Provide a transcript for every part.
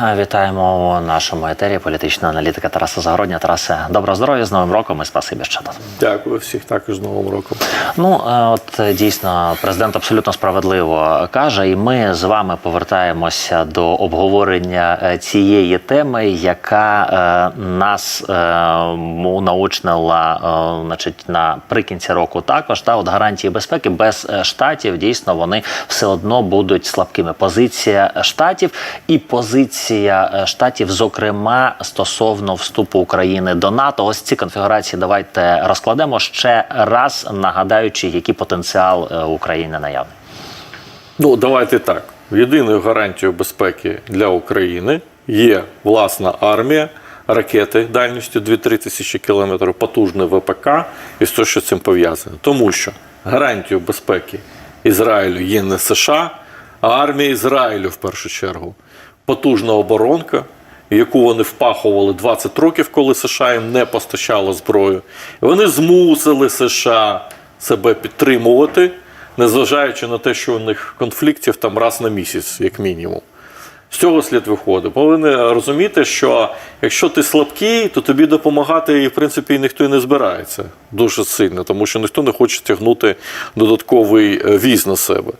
Вітаємо у нашому етері політична аналітика Тараса Загородня. Тарасе, доброго здоров'я з Новим роком і спасибі ще раз. Дякую всіх також з Новим роком. Ну е, от дійсно президент абсолютно справедливо каже, і ми з вами повертаємося до обговорення е, цієї теми, яка е, нас научнила, значить, наприкінці року також. Та от гарантії безпеки без штатів дійсно вони все одно будуть слабкими. Позиція штатів і позиція е, штатів, зокрема стосовно вступу України до НАТО. Ось ці конфігурації давайте розкладемо ще раз, нагадаючи, який потенціал е, України наявний. Ну, давайте так. Єдиною гарантією безпеки для України є власна армія, ракети дальністю 2-3 тисячі кілометрів, потужне ВПК і все, що цим пов'язане. Тому що гарантією безпеки Ізраїлю є не США, а армія Ізраїлю в першу чергу. Потужна оборонка, яку вони впахували 20 років, коли США їм не постачало зброю. Вони змусили США себе підтримувати, незважаючи на те, що у них конфліктів там раз на місяць, як мінімум. З цього слід виходить. Повинні розуміти, що якщо ти слабкий, то тобі допомагати, в принципі, і ніхто і не збирається дуже сильно, тому що ніхто не хоче тягнути додатковий е, віз на себе.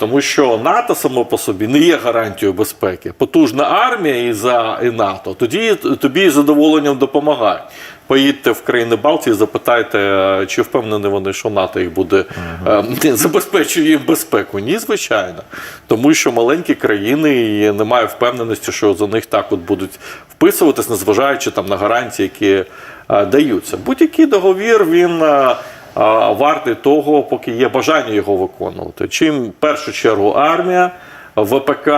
Тому що НАТО само по собі не є гарантією безпеки. Потужна армія і за і НАТО, тоді тобі з задоволенням допомагають. Поїдьте в країни Балтії, запитайте, е, чи впевнені вони, що НАТО їх буде е, забезпечує їм безпеку. Ні, звичайно. Тому що маленькі країни немає впевненості, що за них так от будуть вписуватись, незважаючи там на гарантії, які е, даються. Будь-який договір він. е, вартий того, поки є бажання його виконувати. Чим в першу чергу армія, ВПК,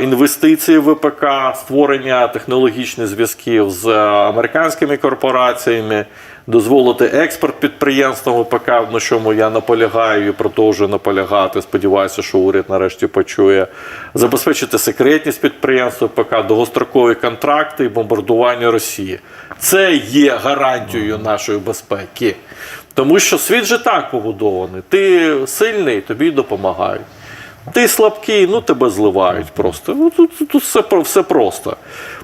інвестиції в ВПК, створення технологічних зв'язків з американськими корпораціями, дозволити експорт підприємствам ВПК, на чому я наполягаю і продовжую наполягати. Сподіваюся, що уряд нарешті почує, забезпечити секретність підприємств ВПК, довгострокові контракти і бомбардування Росії. Це є гарантією нашої безпеки. Тому що світ же так побудований. Ти сильний, тобі допомагають. Ти слабкий, ну тебе зливають просто. Ну, тут, тут, все, все просто.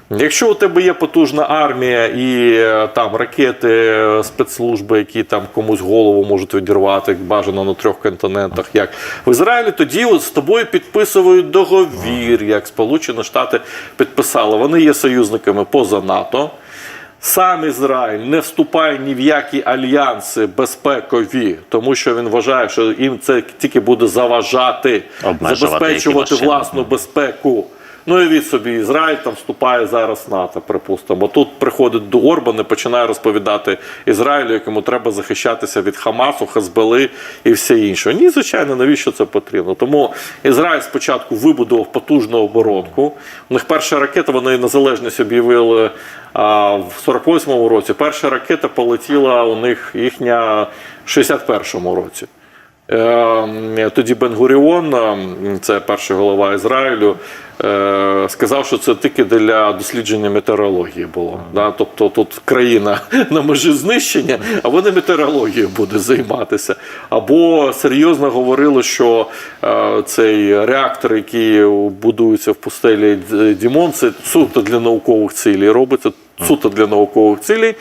Якщо у тебе є потужна армія і е, там ракети, е, спецслужби, які там комусь голову можуть відірвати, бажано на трьох континентах, як в Ізраїлі, тоді от з тобою підписують договір, як Сполучені Штати підписали. Вони є союзниками поза НАТО. Сам Ізраїль не вступає ні в які альянси безпекові, тому що він вважає, що їм це тільки буде заважати забезпечувати власну безпеку. Ну і від собі Ізраїль там вступає зараз в НАТО, припустимо. Тут приходить до Орбана і починає розповідати Ізраїлю, якому треба захищатися від Хамасу, Хазбели і все інше. Ні, звичайно, навіщо це потрібно? Тому Ізраїль спочатку вибудував потужну оборонку. У них перша ракета, вони незалежність об'явили а, в 48-му році. Перша ракета полетіла у них їхня в 61-му році. Е, Тоді Бен-Гуріон, е, це перший голова Ізраїлю, е, сказав, що це тільки для дослідження метеорології було. Тобто тут країна на межі знищення, а вони метеорологією буде займатися. Або серйозно говорили, що цей реактор, який будується в пустелі Дімон, це суто для наукових цілей. Робиться суто для наукових цілей.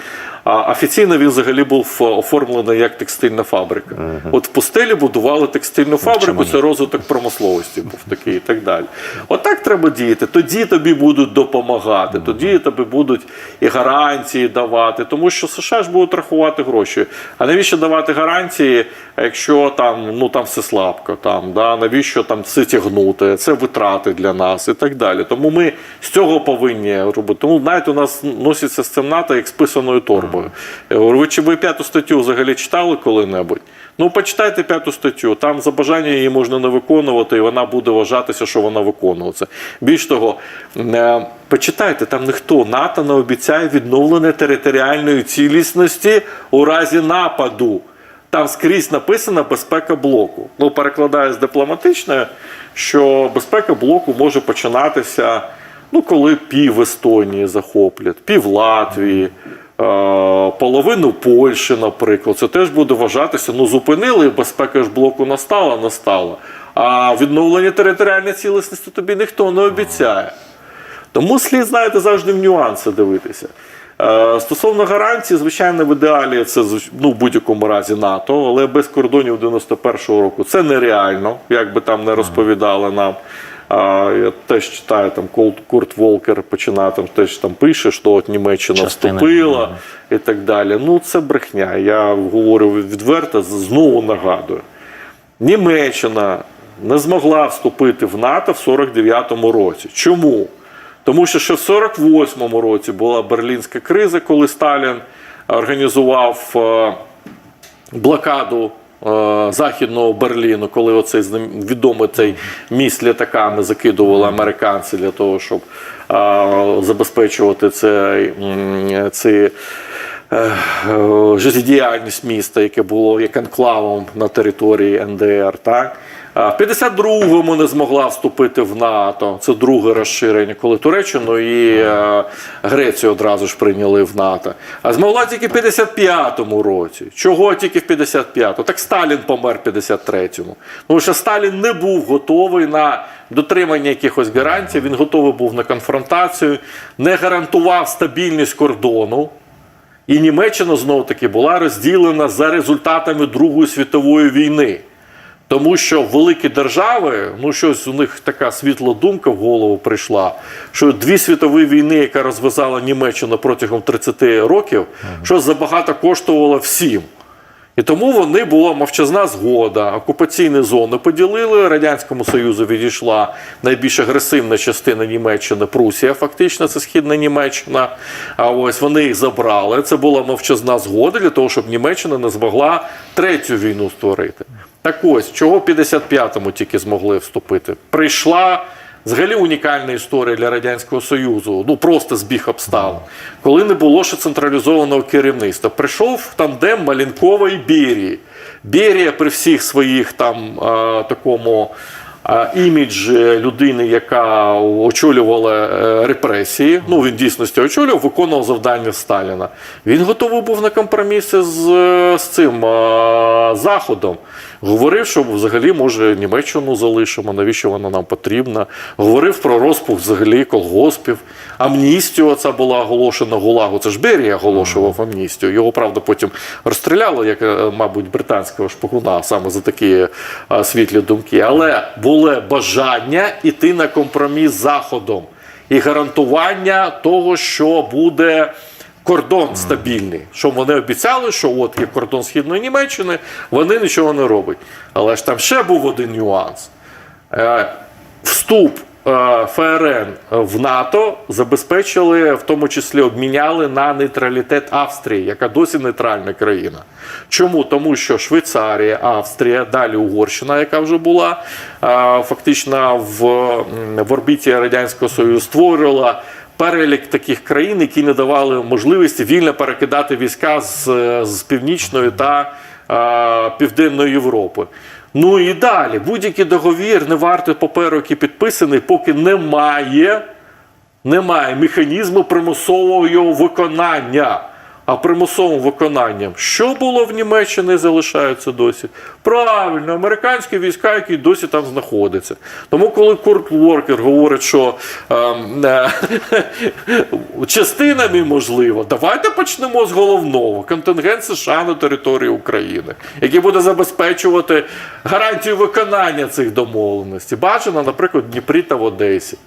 А офіційно він взагалі був оформлений як текстильна фабрика. От в пустелі будували текстильну фабрику, це розвиток промисловості був такий і так далі. Отак треба діяти. Тоді тобі будуть допомагати, тоді тобі будуть і гарантії давати, тому що США ж будуть рахувати гроші. А навіщо давати гарантії, якщо там ну там все слабко, там да навіщо там все тягнути? Це витрати для нас і так далі. Тому ми з цього повинні робити. Тому знаєте, у нас носиться з цим НАТО як з писаною торбою. Я говорю, ви чи ви п'яту статтю взагалі читали коли-небудь? Ну, почитайте п'яту статтю. Там за бажання її можна не виконувати, і вона буде вважатися, що вона виконується. Більш того, е, почитайте, там ніхто НАТО не обіцяє відновлення територіальної цілісності у разі нападу. Там скрізь написана безпека блоку. Ну, перекладаю з дипломатичної, що безпека блоку може починатися, ну, коли пів Естонії захоплять, пів Латвії, половину Польщі, наприклад. Це теж буде вважатися, ну зупинили, безпека ж блоку настала, настала. А відновлення територіальної цілісності тобі ніхто не обіцяє. Тому слід, знаєте, завжди в нюанси дивитися. Е, Стосовно гарантій, звичайно, в ідеалі це ну, в будь-якому разі НАТО, але без кордонів 91-го року це нереально, як би там не розповідали нам. А, я теж читаю там Курт Волкер починає там теж там пише, що от Німеччина Частина. вступила і так далі. Ну це брехня. Я говорю відверто, знову нагадую. Німеччина не змогла вступити в НАТО в 49-му році. Чому? Тому що ще в 48-му році була берлінська криза, коли Сталін організував е, блокаду Західного Берліну, коли оцей відомий цей міст літаками закидували американці для того, щоб е, забезпечувати цей, ці, е, е, життєдіяльність міста, яке було як анклавом на території НДР. Так? В 52-му не змогла вступити в НАТО. Це друге розширення, коли Туреччину і е, Грецію одразу ж прийняли в НАТО. А змогла тільки в 55-му році. Чого тільки в 55-му? Так Сталін помер в 53-му. Тому що Сталін не був готовий на дотримання якихось гарантій, він готовий був на конфронтацію, не гарантував стабільність кордону. І Німеччина знову таки була розділена за результатами Другої світової війни. Тому що великі держави, ну щось у них така світла думка в голову прийшла, що дві світові війни, яка розв'язала Німеччину протягом 30 років, що забагато коштувало всім. І тому вони була мовчазна згода. Окупаційні зони поділили. Радянському Союзу відійшла найбільш агресивна частина Німеччини, Прусія, фактично, це східна Німеччина. А ось вони їх забрали. Це була мовчазна згода для того, щоб Німеччина не змогла третю війну створити. Так ось, чого в 55-му тільки змогли вступити? Прийшла. Взагалі унікальна історія для Радянського Союзу, ну просто збіг обставин. Коли не було ще централізованого керівництва, прийшов тандем Малінкова і Берії. Берія при всіх своїх там такому іміджі людини, яка очолювала е, репресії. Ну він дійсності очолював, виконував завдання Сталіна. Він готовий був на компроміси з, е, з цим заходом. Говорив, що взагалі може Німеччину залишимо, навіщо вона нам потрібна. Говорив про розпух взагалі колгоспів. Амністію ця була оголошена Гулагу. Це ж Берія оголошував амністію. Його правда потім розстріляли, як, е, мабуть, британського шпигуна саме за такі е, світлі думки. Але було бажання йти на компроміс з Заходом і гарантування того, що буде кордон стабільний. Що вони обіцяли, що от є кордон Східної Німеччини, вони нічого не роблять. Але ж там ще був один нюанс. Е, Вступ е, ФРН в НАТО забезпечили, в тому числі обміняли на нейтралітет Австрії, яка досі нейтральна країна. Чому? Тому що Швейцарія, Австрія, далі Угорщина, яка вже була е, фактично в, в орбіті Радянського Союзу, створювала перелік таких країн, які не давали можливості вільно перекидати війська з, з північної та е, південної Європи. Ну і далі, будь-який договір не варто паперу, який підписаний, поки немає, немає механізму примусового його виконання. А примусовим виконанням, що було в Німеччині, залишається досі. Правильно, американські війська, які досі там знаходяться. Тому, коли Курт Воркер говорить, що ем, е, частинами можливо, давайте почнемо з головного контингент США на території України, який буде забезпечувати гарантію виконання цих домовленостей. Бачено, наприклад, в Дніпрі та в Одесі.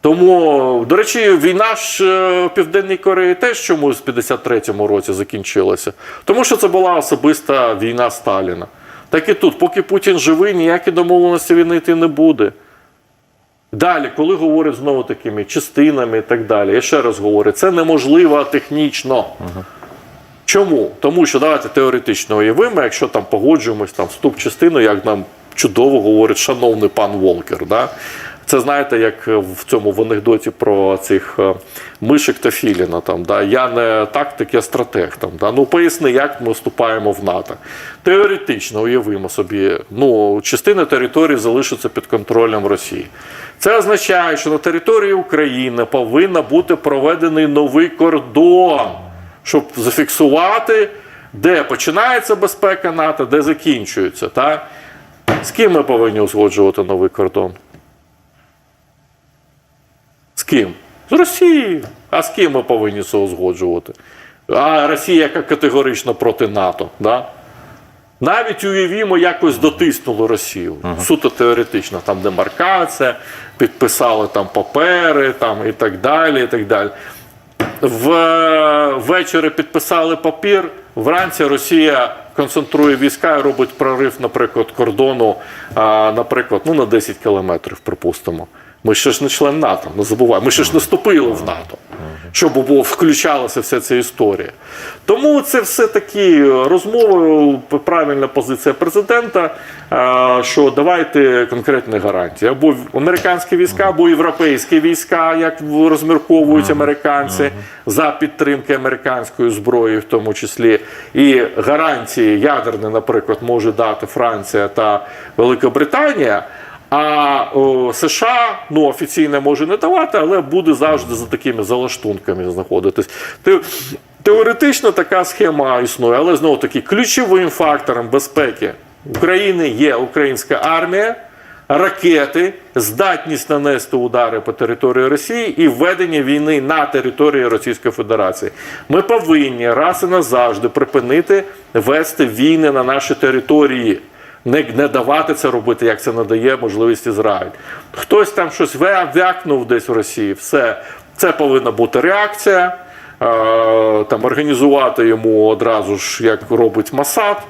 Тому, до речі, війна ж е, в Південній Кореї теж чомусь в 53-му році закінчилася. Тому що це була особиста війна Сталіна. Так і тут, поки Путін живий, ніякі домовленості війни йти не буде. Далі, коли говорять знову такими частинами і так далі, я ще раз говорю, це неможливо технічно. Чому? Тому що давайте теоретично уявимо, якщо там погоджуємось там вступ частину, як нам чудово говорить шановний пан Волкер. Да? Це знаєте, як в цьому в анекдоті про цих е, мишек та філіна. Там, да? Я не тактик, я стратег. Там, да? Ну поясни, як ми вступаємо в НАТО. Теоретично уявимо собі, ну, частина території залишиться під контролем Росії. Це означає, що на території України повинен бути проведений новий кордон щоб зафіксувати, де починається безпека НАТО, де закінчується. Так? З ким ми повинні узгоджувати новий кордон? Ким? З Росією. А з ким ми повинні це узгоджувати? А Росія яка категорично проти НАТО. Да? Навіть уявімо, якось дотиснули Росію. Суто теоретично, там демаркація, підписали там папери там, і так далі. і так далі. Ввечері підписали папір. Вранці Росія концентрує війська і робить прорив, наприклад, кордону, а, наприклад, ну, на 10 кілометрів, припустимо. Ми ще ж не член НАТО, не забуваємо. Ми ще ж не вступили в НАТО, щоб було включалася вся ця історія. Тому це все такі розмови, правильна позиція президента, що давайте конкретні гарантії. Або американські війська, або європейські війська, як розмірковують американці, за підтримки американської зброї, в тому числі. І гарантії ядерні, наприклад, може дати Франція та Великобританія. А о, США ну офіційно може не давати, але буде завжди за такими залаштунками знаходитись. Те- Теоретично така схема існує, але знову таки ключовим фактором безпеки України є українська армія, ракети, здатність нанести удари по території Росії і введення війни на території Російської Федерації. Ми повинні раз і назавжди припинити вести війни на наші території не, не давати це робити, як це надає можливість Ізраїль. Хтось там щось вя- вякнув десь в Росії. Все це повинна бути реакція. Е, там організувати йому одразу ж, як робить Масад,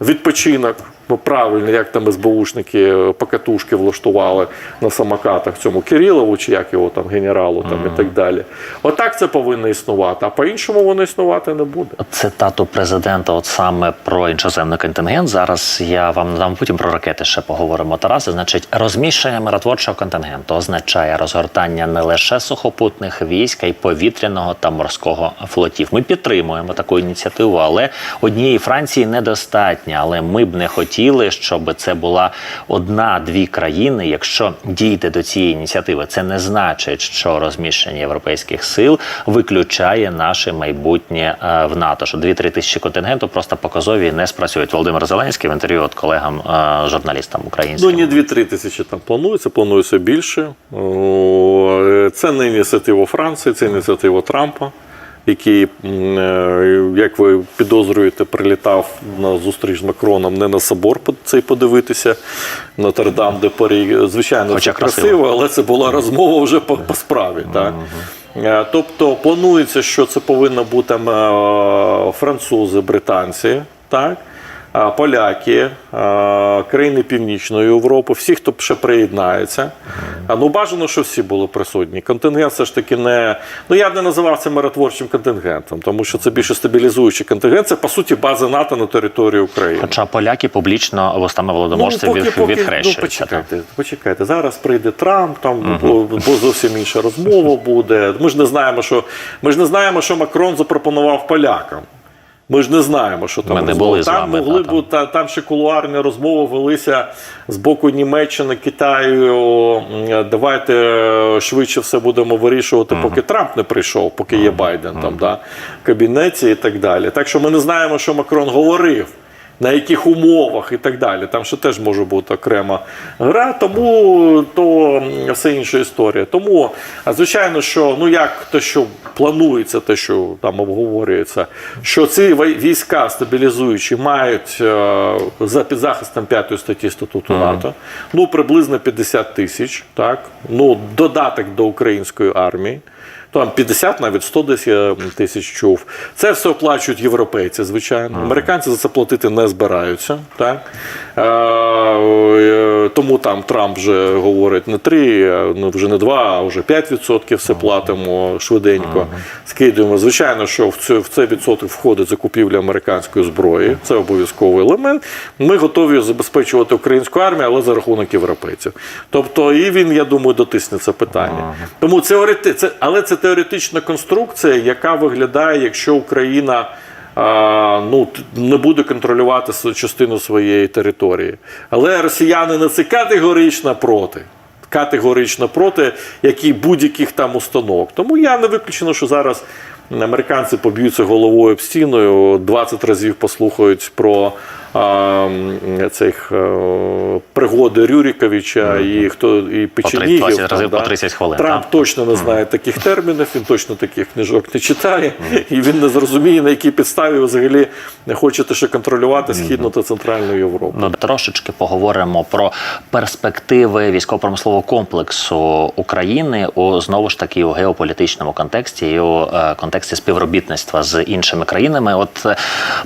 відпочинок. Бо правильно, як там СБУшники покатушки влаштували на самокатах цьому Кирилову, чи як його там генералу, там і так далі. Отак це повинно існувати, а по-іншому воно існувати не буде. Цитату президента, от саме про іншоземний контингент. Зараз я вам надам потім про ракети ще поговоримо. Тарасе, значить, розміщення миротворчого контингенту означає розгортання не лише сухопутних військ, а й повітряного та морського флотів. Ми підтримуємо таку ініціативу, але однієї Франції недостатньо. Але ми б не хотіли, щоб це була одна-дві країни. Якщо дійде до цієї ініціативи, це не значить, що розміщення європейських сил виключає наше майбутнє е, в НАТО. Що 2-3 тисячі контингенту просто показові не спрацюють. Володимир Зеленський в інтерв'ю от колегам е, журналістам Ну, українським. не 2-3 тисячі там планується, планується більше. Це не ініціатива Франції, це ініціатива Трампа, який, е, як ви підозрюєте, прилітав на зустріч з Макроном не на собор цей подивитися, Нотр-Дам де Парі. Звичайно, Хоча це красиво. красиво, але це була розмова вже по, по справі. Так? Е, Тобто планується, що це повинно бути е, французи, британці, так? Поляки, країни Північної Європи, всі, хто ще приєднається. Ну, бажано, що всі були присутні. Контингент все ж таки не. Ну я б не називав це миротворчим контингентом, тому що це більше стабілізуючий контингент. Це по суті база НАТО на території України. Хоча поляки публічно вустами володоморців від, ну, відхрещуються. почекайте, почекайте. Зараз прийде Трамп, там бо, бо зовсім інша розмова буде. Ми ж не знаємо, що ми ж не знаємо, що Макрон запропонував полякам. Ми ж не знаємо, що там Ми не були з там вами, могли та, бути та, там ще кулуарні розмови велися з боку Німеччини, Китаю. Давайте е, швидше все будемо вирішувати, поки Трамп не прийшов, поки є Байден там да, в кабінеті і так далі. Так що ми не знаємо, що Макрон говорив. На яких умовах і так далі. Там ще теж може бути окрема гра, тому то все інша історія. Тому, звичайно, що ну як те, що планується, те, що там обговорюється, що ці війська стабілізуючі мають е, за під захистом п'ятої статті статуту НАТО, ну приблизно 50 тисяч, так ну додаток до української армії. Там 50, навіть 100 десь я тисяч чув. Це все оплачують європейці, звичайно. Американці за це платити не збираються. Так? Е, е, тому там Трамп вже говорить не 3, ну, вже не 2, а вже 5% все платимо швиденько. Скидуємо. Звичайно, що в це, в цей відсоток входить закупівля американської зброї. Це обов'язковий елемент. Ми готові забезпечувати українську армію, але за рахунок європейців. Тобто, і він, я думаю, дотисне це питання. Тому це, але це теоретична конструкція, яка виглядає, якщо Україна. Ну, не буде контролювати частину своєї території. Але росіяни на це категорично проти. Категорично проти як і будь-яких там установок. Тому я не виключено, що зараз американці поб'ються головою об стіною, 20 разів послухають про цих е, пригоди Рюріковича і хто і Печенігів. 20 там, 30 хвилин, Трамп так? точно не знає таких термінів, він точно таких книжок не читає, і він не зрозуміє, на якій підставі взагалі не хочете ще контролювати Східну та Центральну Європу. Ну, трошечки поговоримо про перспективи військово-промислового комплексу України у знову ж таки у геополітичному контексті і у е, контексті співробітництва з іншими країнами. От е,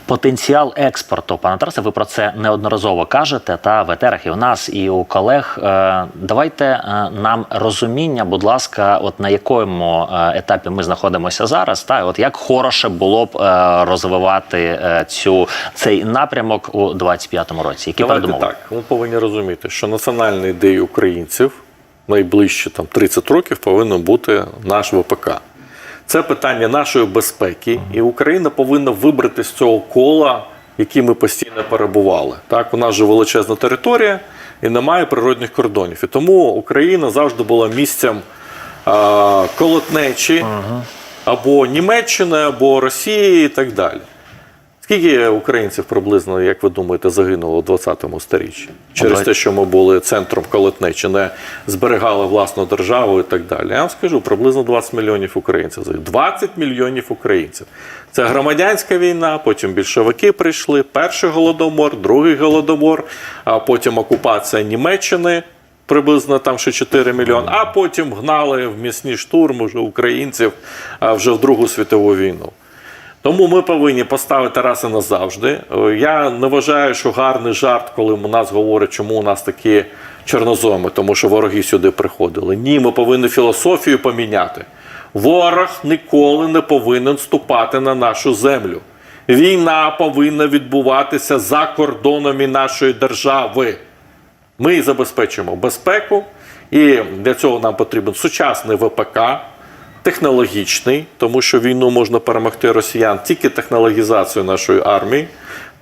потенціал експорту, пане Тарасе, ви про це неодноразово кажете. Та в етерах і у нас, і у колег. Е, Давайте е, нам розуміння, будь ласка, от на якому е, етапі ми знаходимося зараз, та от як хороше було б розвивати цю цей напрямок у 25-му році. Які Давайте передумови? так. Ми повинні розуміти, що національна ідея українців найближчі там 30 років повинно бути наш ВПК. Це питання нашої безпеки, і Україна повинна вибрати з цього кола, який ми постійно перебували. Так, у нас же величезна територія і немає природних кордонів. І тому Україна завжди була місцем а, колотнечі або Німеччини, або Росії і так далі. Скільки українців приблизно, як ви думаєте, загинуло у 20-му сторіччі? Через те, що ми були центром колотнечі, не зберігали власну державу і так далі. Я вам скажу, приблизно 20 мільйонів українців. загинуло. 20 мільйонів українців. Це громадянська війна, потім більшовики прийшли, перший голодомор, другий голодомор, а потім окупація Німеччини. Приблизно там ще 4 мільйони, а потім гнали в м'ясні штурми вже українців вже в Другу світову війну. Тому ми повинні поставити раз і назавжди. Е, Я не вважаю, що гарний жарт, коли у нас говорять, чому у нас такі чорнозоми, тому що вороги сюди приходили. Ні, ми повинні філософію поміняти. Ворог ніколи не повинен ступати на нашу землю. Війна повинна відбуватися за кордонами нашої держави. Ми забезпечимо безпеку, і для цього нам потрібен сучасний ВПК, технологічний, тому що війну можна перемогти росіян тільки технологізацією нашої армії.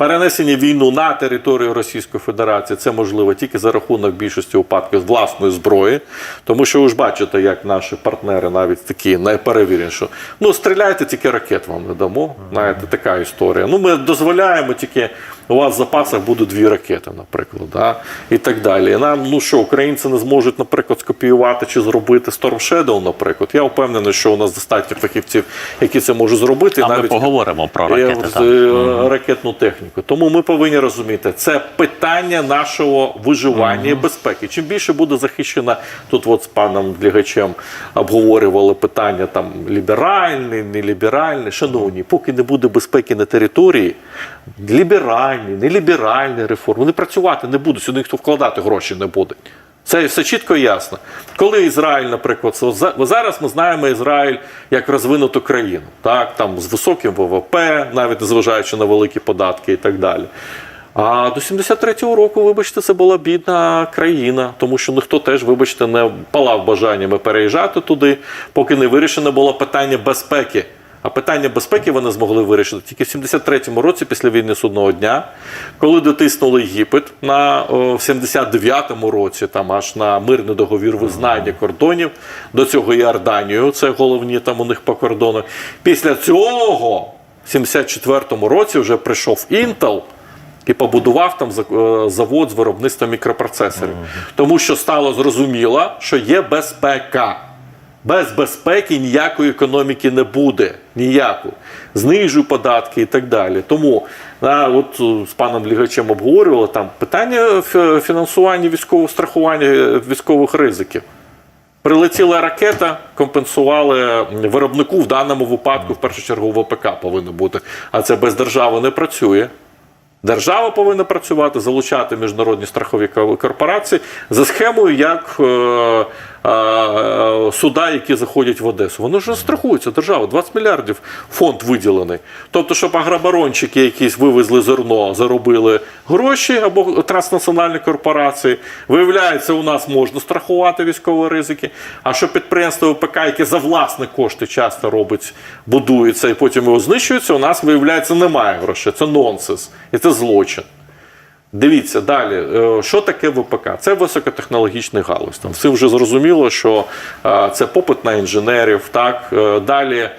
Перенесення війну на територію Російської Федерації це можливо тільки за рахунок більшості випадків власної зброї, тому що ви ж бачите, як наші партнери навіть такі найперевірені, що ну стріляйте, тільки ракет вам не дамо. Знаєте, така історія. Ну ми дозволяємо тільки у вас в запасах будуть дві ракети, наприклад, да? і так далі. І Нам ну що, українці не зможуть, наприклад, скопіювати чи зробити Storm Shadow, наприклад. Я впевнений, що у нас достатньо фахівців, які це можуть зробити. А ми поговоримо про ракети. е, ракетну техніку. Тому ми повинні розуміти, це питання нашого виживання і безпеки. Чим більше буде захищена, тут от з паном Длігачем обговорювали питання там ліберальне, неліберальне. Шановні, поки не буде безпеки на території, ліберальні, неліберальні реформи, вони працювати не будуть, сюди ніхто вкладати гроші не буде. Це все чітко і ясно. Коли Ізраїль, наприклад, зараз ми знаємо Ізраїль як розвинуту країну, так там з високим ВВП, навіть незважаючи на великі податки і так далі. А до 73-го року, вибачте, це була бідна країна, тому що ніхто теж, вибачте, не палав бажаннями переїжджати туди, поки не вирішено було питання безпеки. А питання безпеки вони змогли вирішити тільки в 73-му році, після війни судного дня, коли дотиснули Єгипет на о, в 79-му році, там аж на мирний договір визнання кордонів. До цього Іорданію, це головні там у них по кордону. Після цього, в 74-му році, вже прийшов Intel і побудував там е, завод з виробництва мікропроцесорів. Тому що стало зрозуміло, що є безпека. Без безпеки ніякої економіки не буде. Ніякої. Знижу податки і так далі. Тому а, от е, з паном Лігачем обговорювали там питання фінансування військового страхування е, військових ризиків. Прилетіла ракета, компенсували виробнику в даному випадку, в першу чергу, ВПК повинно бути. А це без держави не працює. Держава повинна працювати, залучати міжнародні страхові корпорації за схемою, як е, суда, які заходять в Одесу. Вони ж страхуються, держава, 20 мільярдів фонд виділений. Тобто, щоб агробарончики якісь вивезли зерно, заробили гроші або транснаціональні корпорації. Виявляється, у нас можна страхувати військові ризики. А що підприємство ВПК, яке за власні кошти часто робить, будується і потім його знищується, у нас виявляється немає грошей. Це нонсенс і це злочин. Дивіться далі, е, що таке ВПК? Це високотехнологічний галузь. Там всім вже зрозуміло, що е, це попит на інженерів. Так Е, далі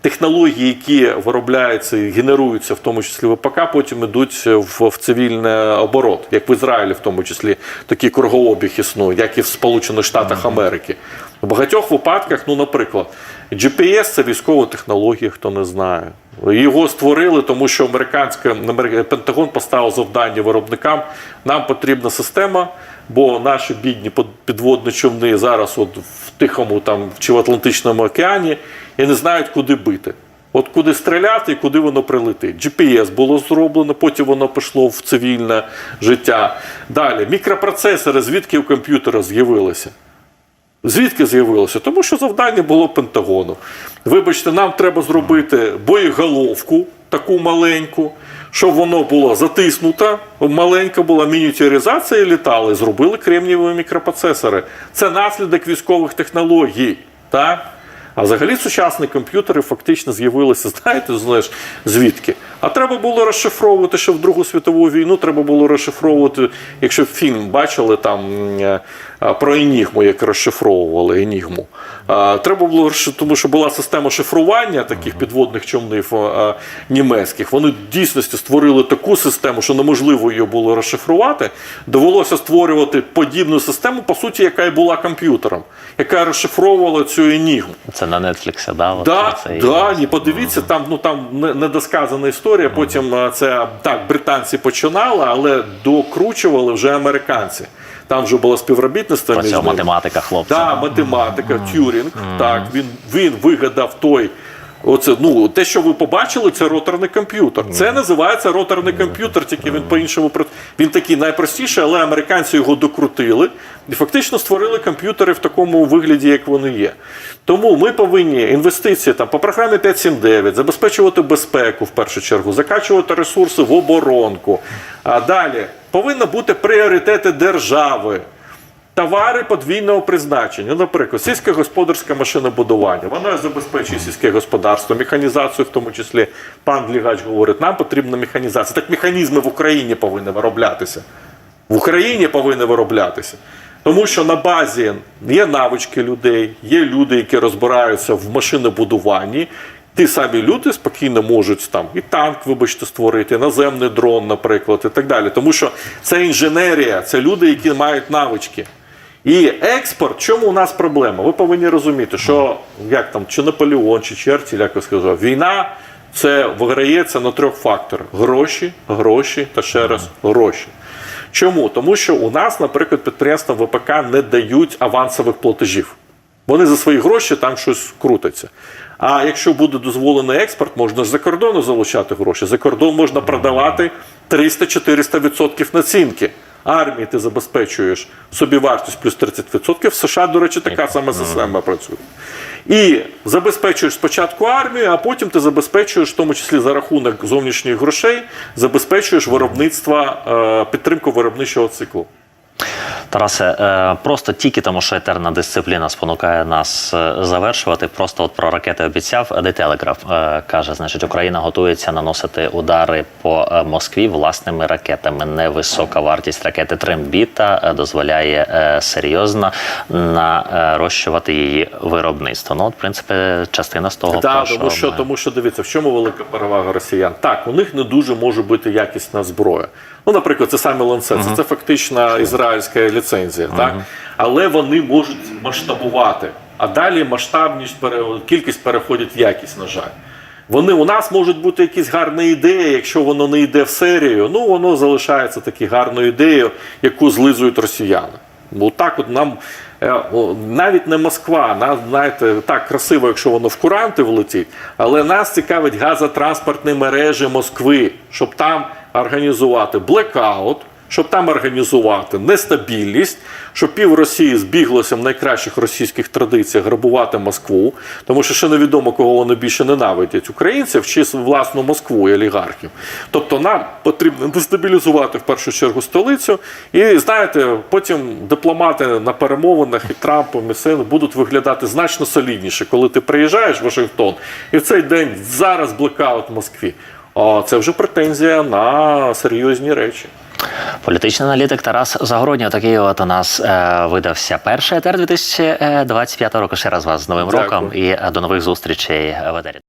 технології, які виробляються і генеруються, в тому числі ВПК, потім йдуть в, в цивільний оборот, як в Ізраїлі, в тому числі такий кругообіг існує, як і в Сполучених Штатах Америки. В багатьох випадках, ну, наприклад, GPS це військова технологія, хто не знає. Його створили, тому що американська Амер- Пентагон поставив завдання виробникам. Нам потрібна система, бо наші бідні підводні човни зараз от в Тихому там, чи в Атлантичному океані і не знають, куди бити. От куди стріляти і куди воно прилетить. GPS було зроблено, потім воно пішло в цивільне життя. Далі мікропроцесори, звідки у комп'ютера з'явилися? Звідки з'явилося? Тому що завдання було Пентагону. Вибачте, нам треба зробити боєголовку таку маленьку, щоб воно було затиснуто, маленька була мініатюризація літали. Зробили кремнієві мікропроцесори. Це наслідок військових технологій. Так? А взагалі сучасні комп'ютери фактично з'явилися, знаєте, знаєш, звідки? А треба було розшифровувати, що в Другу світову війну треба було розшифровувати, якщо фільм бачили там е, е, про Енігму, як розшифровували Енігму. Е, Треба було тому що була система шифрування таких підводних човнів е, німецьких. Вони дійсності створили таку систему, що неможливо її було розшифрувати. Довелося створювати подібну систему, по суті, яка і була комп'ютером, яка розшифровувала цю енігму. Це на Netflix, да? От Да, цей- да, ні, подивіться, там, ну, там недосказана історія. Потім е, це так, британці починали, але докручували вже американці. Там вже було співробітництво Працював математика хлопця. Да, математика, Тюрінг. Так, він, він вигадав той. Оце, ну, те, що ви побачили, це роторний комп'ютер. Це називається роторний комп'ютер, тільки він по-іншому про- Він такий найпростіший, але американці його докрутили і фактично створили комп'ютери в такому вигляді, як вони є. Тому ми повинні інвестиції там по програмі 579 забезпечувати безпеку в першу чергу, закачувати ресурси в оборонку. А далі повинні бути пріоритети держави. Товари подвійного призначення, Ну, наприклад, сільськогосподарське машинобудування. Воно забезпечує сільське господарство, механізацію, в тому числі пан Длігач говорить, нам потрібна механізація. Так механізми в Україні повинні вироблятися. В Україні повинні вироблятися. Тому що на базі є навички людей, є люди, які розбираються в машинобудуванні. Ті самі люди спокійно можуть там і танк, вибачте, створити, наземний дрон, наприклад, і так далі. Тому що це інженерія, це люди, які мають навички. І експорт, чому у нас проблема? Ви повинні розуміти, що як там, чи Наполеон, чи Черчилль, як я сказав, війна це виграється на трьох факторах: гроші, гроші та ще раз гроші. Чому? Тому що у нас, наприклад, підприємства ВПК не дають авансових платежів. Вони за свої гроші там щось крутяться. А якщо буде дозволений експорт, можна ж за кордону залучати гроші. За кордон можна продавати 300-400% націнки. Армії ти забезпечуєш собі вартість плюс 30%. В США, до речі, така сама система працює. І забезпечуєш спочатку армію, а потім ти забезпечуєш, в тому числі за рахунок зовнішніх грошей, забезпечуєш виробництво, е, підтримку виробничого циклу. Тарасе, е, просто тільки тому, що етерна дисципліна спонукає нас е, завершувати. Просто от про ракети обіцяв. The Telegraph е, каже, значить, Україна готується наносити удари по е, Москві власними ракетами. Невисока вартість ракети Трембіта е, дозволяє е, серйозно нарощувати її виробництво. Ну, от, в принципі, частина з того, Так, про тому що, ми- тому що дивіться, в чому велика перевага росіян? Так, у них не дуже може бути якісна зброя. Ну, наприклад, це саме ланцет, це, це фактично ізраїльська ліцензія, так? але вони можуть масштабувати. А далі масштабність кількість переходить в якість, на жаль. Вони у нас можуть бути якісь гарні ідеї, якщо воно не йде в серію, ну воно залишається таки гарною ідеєю, яку злизують росіяни. Бо так от нам е, навіть не Москва, знаєте, так красиво, якщо воно в куранти влетить, але нас цікавить газотранспортні мережі Москви, щоб там організувати блекаут, щоб там організувати нестабільність, щоб пів Росії збіглося в найкращих російських традиціях грабувати Москву, тому що ще невідомо, кого вони більше ненавидять українців чи власну Москву і олігархів. Тобто нам потрібно дестабілізувати в першу чергу столицю, і знаєте, потім дипломати на перемовинах і Трампом і Син будуть виглядати значно солідніше, коли ти приїжджаєш в Вашингтон, і в цей день зараз блекаут в Москві. Це вже претензія на серйозні речі. Політичний аналітик Тарас Загородній. Такий от у нас е, видався перший етер 2025 року. Ще раз вас з новим Дякую. роком і е, до нових зустрічей в етері.